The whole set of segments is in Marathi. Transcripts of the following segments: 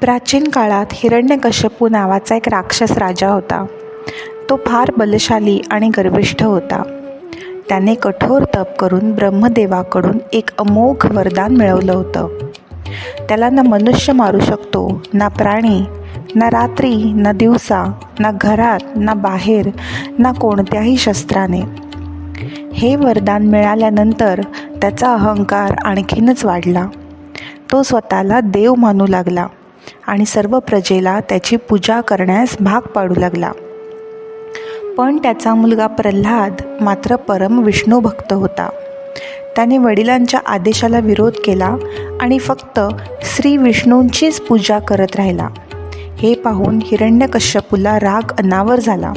प्राचीन काळात हिरण्यकश्यपू नावाचा एक राक्षस राजा होता. तो फार बलशाली आणि गर्विष्ठ होता. त्याने कठोर तप करून ब्रह्मदेवाकडून एक अमोघ वरदान मिळवलं होतं. त्याला ना मनुष्य मारू शकतो ना प्राणी ना रात्री ना दिवसा ना घरात ना बाहेर ना कोणत्याही शस्त्राने. हे वरदान मिळाल्यानंतर त्याचा अहंकार आणखीनच वाढला. तो स्वतःला देव मानू लागला. आणि सर्व प्रजेला त्याची पूजा करण्यास भाग पाडू लागला. पण त्याचा मुलगा प्रल्हाद मात्र परम विष्णू भक्त होता. त्याने वडिलांच्या आदेशाला विरोध केला आणि फक्त श्री विष्णूंचीच पूजा करत राहिला. हे पाहून हिरण्यकश्यपूला राग अनावर झाला.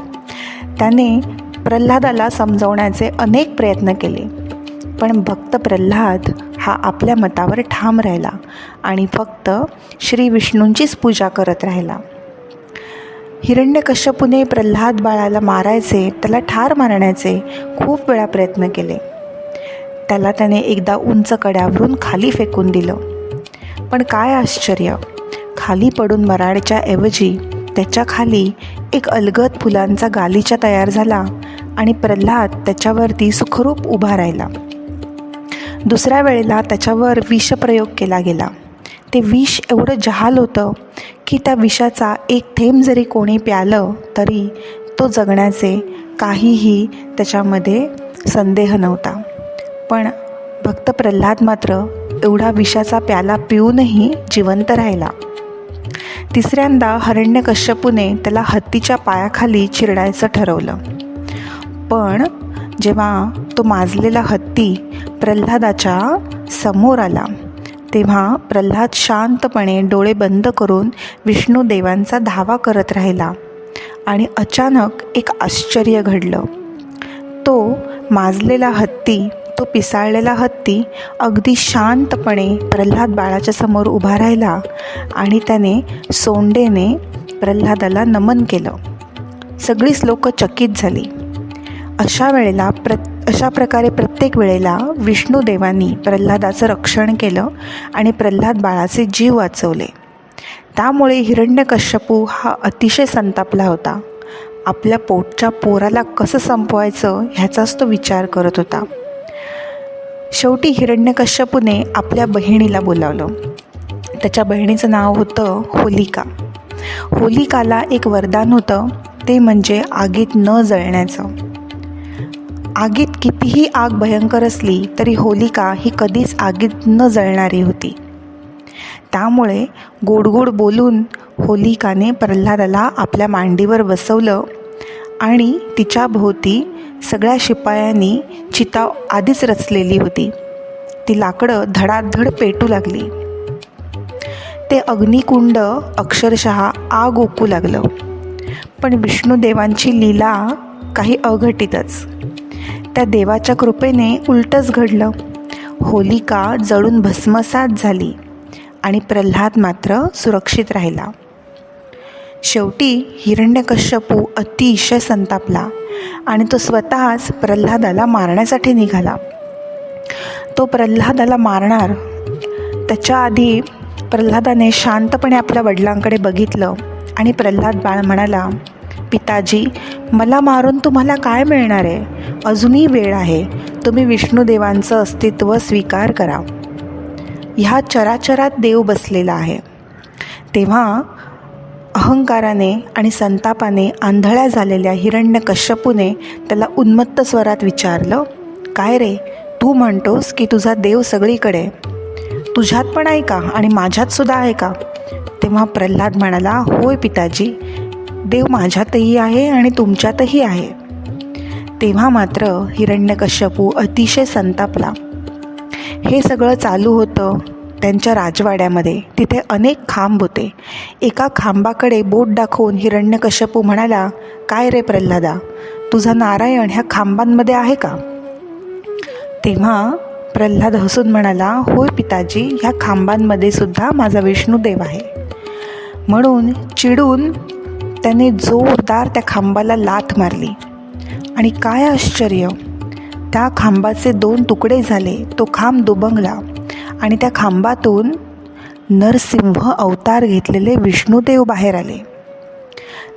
त्याने प्रल्हादाला समजवण्याचे अनेक प्रयत्न केले. पण भक्त प्रल्हाद हा आपल्या मतावर ठाम राहिला आणि फक्त श्री विष्णूंचीच पूजा करत राहिला. हिरण्यकश्यपूने प्रल्हाद बाळाला मारायचे त्याला ठार मारण्याचे खूप वेळा प्रयत्न केले. त्याला त्याने एकदा उंच कड्यावरून खाली फेकून दिलं. पण काय आश्चर्य! खाली पडून मराडच्या ऐवजी त्याच्याखाली एक अलगद फुलांचा गालीचा तयार झाला आणि प्रल्हाद त्याच्यावरती सुखरूप उभा राहिला. दुसऱ्या वेळेला त्याच्यावर विषप्रयोग केला गेला. ते विष एवढं जहाल होतं की त्या विषाचा एक थेंब जरी कोणी प्यालं तरी तो जगण्याचे काहीही त्याच्यामध्ये संदेह नव्हता. पण भक्त प्रल्हाद मात्र एवढा विषाचा प्याला पिऊनही जिवंत राहिला. तिसऱ्यांदा हरण्यकश्यपूने त्याला हत्तीच्या पायाखाली चिरडायचं ठरवलं. पण जेव्हा तो माजलेला हत्ती प्रल्हादाच्या समोर आला. तेव्हा प्रल्हाद शांतपणे डोळे बंद करून विष्णुदेवांचा धावा करत राहिला आणि अचानक एक आश्चर्य घडलं. तो माजलेला हत्ती तो पिसाळलेला हत्ती अगदी शांतपणे प्रल्हाद बाळाच्या समोर उभा राहिला आणि त्याने सोंडेने प्रल्हादाला नमन केलं. सगळीच लोकं चकित झाली. अशा वेळेला प्र अशा प्रकारे प्रत्येक वेळेला विष्णुदेवांनी प्रल्हादाचं रक्षण केलं आणि प्रल्हाद बाळाचे जीव वाचवले. त्यामुळे हिरण्यकश्यपू हा अतिशय संतापला होता. आपल्या पोटच्या पोराला कसं संपवायचं ह्याचाच तो विचार करत होता. शेवटी हिरण्यकश्यपूने आपल्या बहिणीला बोलावलं. त्याच्या बहिणीचं नाव होतं होलिका. होलिकाला एक वरदान होतं ते म्हणजे आगीत न जळण्याचं. आगीत कितीही आग भयंकर असली तरी होलिका ही कधीच आगीत न जळणारी होती. त्यामुळे गोडगोड बोलून होलिकाने प्रल्हादाला आपल्या मांडीवर बसवलं आणि तिच्या भोवती सगळ्या शिपायांनी चिता आधीच रचलेली होती. ती लाकडं धडाधड पेटू लागली. ते अग्निकुंड अक्षरशः आग ओकू लागलं. पण विष्णुदेवांची लीला काही अघटितच. त्या देवाच्या कृपेने उलटच घडलं. होलिका जळून भस्मसात झाली आणि प्रल्हाद मात्र सुरक्षित राहिला. शेवटी हिरण्यकश्यपू अतिशय संतापला आणि तो स्वतःच प्रल्हादाला मारण्यासाठी निघाला. तो प्रल्हादाला मारणार त्याच्या आधी प्रल्हादाने शांतपणे आपल्या वडिलांकडे बघितलं आणि प्रल्हाद बाळ म्हणाला पिताजी मला मारून तुम्हाला काय मिळणार आहे? अजूनही वेळ आहे. तुम्ही विष्णुदेवांचं अस्तित्व स्वीकार करा. ह्या चराचरात देव बसलेला आहे. तेव्हा अहंकाराने आणि संतापाने आंधळ्या झालेल्या हिरण्यकश्यपूने त्याला उन्मत्त स्वरात विचारलं काय रे? तू म्हणतोस की तुझा देव सगळीकडे? तुझ्यात पण आहे का आणि माझ्यातसुद्धा आहे का? तेव्हा प्रल्हाद म्हणाला होय पिताजी देव माझ्यातही आहे आणि तुमच्यातही आहे. तेव्हा मात्र हिरण्यकश्यपू अतिशय संतापला. हे सगळं चालू होतं त्यांच्या राजवाड्यामध्ये. तिथे अनेक खांब होते. एका खांबाकडे बोट दाखवून हिरण्यकश्यपू म्हणाला काय रे प्रल्हादा तुझा नारायण ह्या खांबांमध्ये आहे का? तेव्हा प्रल्हाद हसून म्हणाला होय पिताजी ह्या खांबांमध्ये सुद्धा माझा विष्णुदेव आहे. म्हणून चिडून त्याने जोरदार त्या खांबाला लाथ मारली. आणि काय आश्चर्य. त्या खांबाचे दोन तुकडे झाले तो खांब दुबंगला आणि त्या खांबातून नरसिंह अवतार घेतलेले विष्णुदेव बाहेर आले.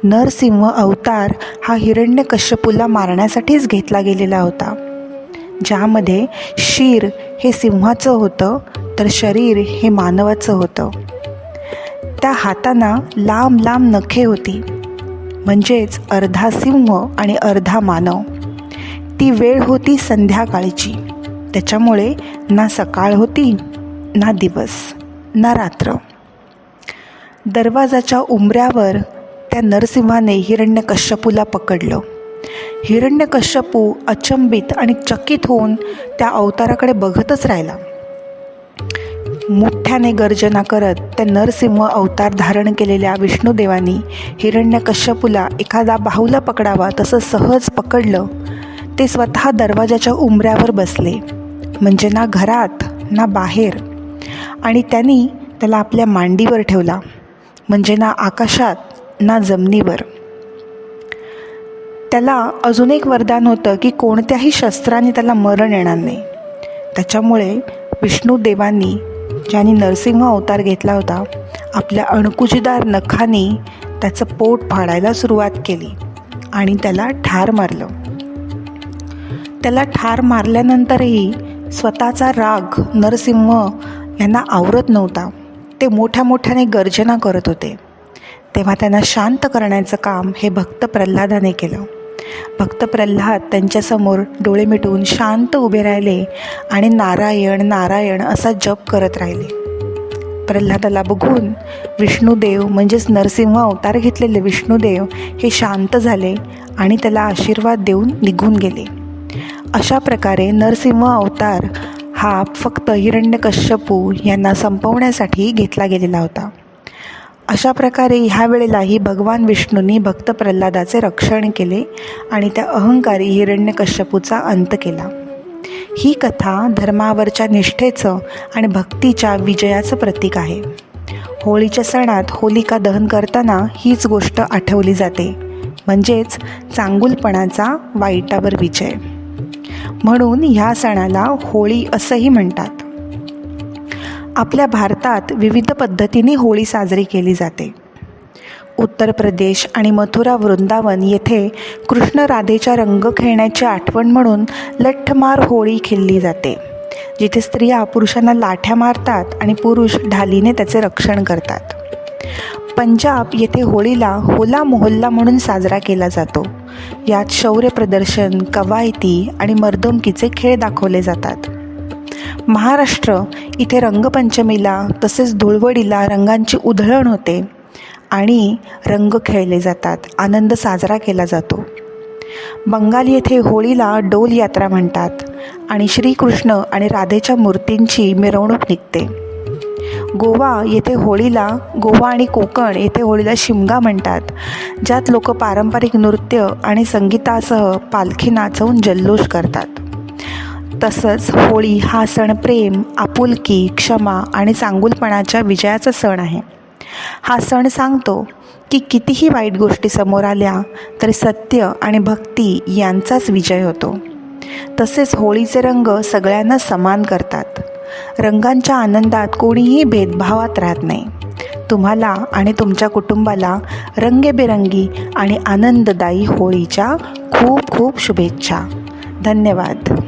नरसिंह अवतार हा हिरण्यकश्यपूला मारण्यासाठीच घेतला गेलेला होता. ज्यामध्ये शीर हे सिंहाचं होतं तर शरीर हे मानवाचं होतं. त्या हातांना लांब लांब नखे होती. म्हणजेच अर्धा सिंह आणि अर्धा मानव. ती वेळ होती संध्याकाळची. त्याच्यामुळे ना सकाळ होती ना दिवस ना रात्र. दरवाजाच्या उंबऱ्यावर त्या नरसिंहाने हिरण्यकश्यपूला पकडलं. हिरण्यकश्यपू अचंबित आणि चकित होऊन त्या अवताराकडे बघतच राहिला. मोठ्याने गर्जना करत त्या नरसिंह अवतार धारण केलेल्या विष्णुदेवानी हिरण्यकश्यपूला एखादा बाहुला पकडावा तसं सहज पकडलं ते स्वतः दरवाजाच्या उंबऱ्यावर बसले. म्हणजे ना घरात ना बाहेर. आणि त्यांनी त्याला आपल्या मांडीवर ठेवला. म्हणजे ना आकाशात ना जमिनीवर. त्याला अजून एक वरदान होतं की कोणत्याही शस्त्राने त्याला मरण येणार नाही. त्याच्यामुळे विष्णुदेवांनी ज्यांनी नरसिंह अवतार घेतला होता आपल्या अणकुचीदार नखाने त्याचं पोट फाडायला सुरुवात केली आणि त्याला ठार मारलं. त्याला ठार मारल्यानंतरही स्वतःचा राग नरसिंह यांना आवरत नव्हता. ते मोठ्या मोठ्याने गर्जना करत होते. तेव्हा त्यांना शांत करण्याचं काम हे भक्त प्रल्हादाने केलं. भक्त प्रल्हाद त्यांच्यासमोर डोळे मिटून शांत उभे राहिले आणि नारायण नारायण असा जप करत राहिले. प्रल्हादाला बघून विष्णुदेव म्हणजेच नरसिंह अवतार घेतलेले विष्णुदेव हे शांत झाले आणि त्याला आशीर्वाद देऊन निघून गेले. अशा प्रकारे नरसिंह अवतार हा फक्त हिरण्यकश्यपू यांना संपवण्यासाठी घेतला गेलेला होता. अशा प्रकारे ह्या वेळेलाही भगवान विष्णूंनी भक्त प्रल्हादाचे रक्षण केले आणि त्या अहंकारी हिरण्यकश्यपूचा अंत केला. ही कथा धर्मावरच्या निष्ठेचं आणि भक्तीच्या विजयाचं प्रतीक आहे. होळीच्या सणात होलिका दहन करताना हीच गोष्ट आठवली जाते. म्हणजेच चांगुलपणाचा वाईटावर विजय. म्हणून ह्या सणाला होळी असंही म्हणतात. आपल्या भारतात विविध पद्धतीने होळी साजरी केली जाते. उत्तर प्रदेश आणि मथुरा वृंदावन येथे कृष्ण राधेच्या रंग खेळण्याची आठवण म्हणून लठ्ठमार होळी खेळली जाते जिथे स्त्रिया पुरुषांना लाठ्या मारतात आणि पुरुष ढालीने त्याचे रक्षण करतात. पंजाब येथे होळीला होला मोहल्ला म्हणून साजरा केला जातो. यात शौर्य प्रदर्शन कवायती आणि मर्दमकीचे खेळ दाखवले जातात. महाराष्ट्र इथे रंगपंचमीला तसेच धुळवडीला रंगांची उधळण होते आणि रंग खेळले जातात आनंद साजरा केला जातो. बंगाल येथे होळीला डोल यात्रा म्हणतात आणि श्रीकृष्ण आणि राधेच्या मूर्तींची मिरवणूक निघते. गोवा येथे होळीला गोवा आणि कोकण येथे होळीला शिमगा म्हणतात ज्यात लोक पारंपरिक नृत्य आणि संगीतासह पालखी नाचवून जल्लोष करतात. तसंच होळी हा सण प्रेम आपुलकी क्षमा आणि चांगुलपणाच्या विजयाचा सण आहे. हा सण सांगतो की कितीही वाईट गोष्टी समोर आल्या तरी सत्य आणि भक्ती यांचाच विजय होतो. तसेच होळीचे रंग सगळ्यांना समान करतात. रंगांच्या आनंदात कोणीही भेदभावात राहत नाही. तुम्हाला आणि तुमच्या कुटुंबाला रंगेबेरंगी आणि आनंददायी होळीच्या खूप खूप शुभेच्छा. धन्यवाद.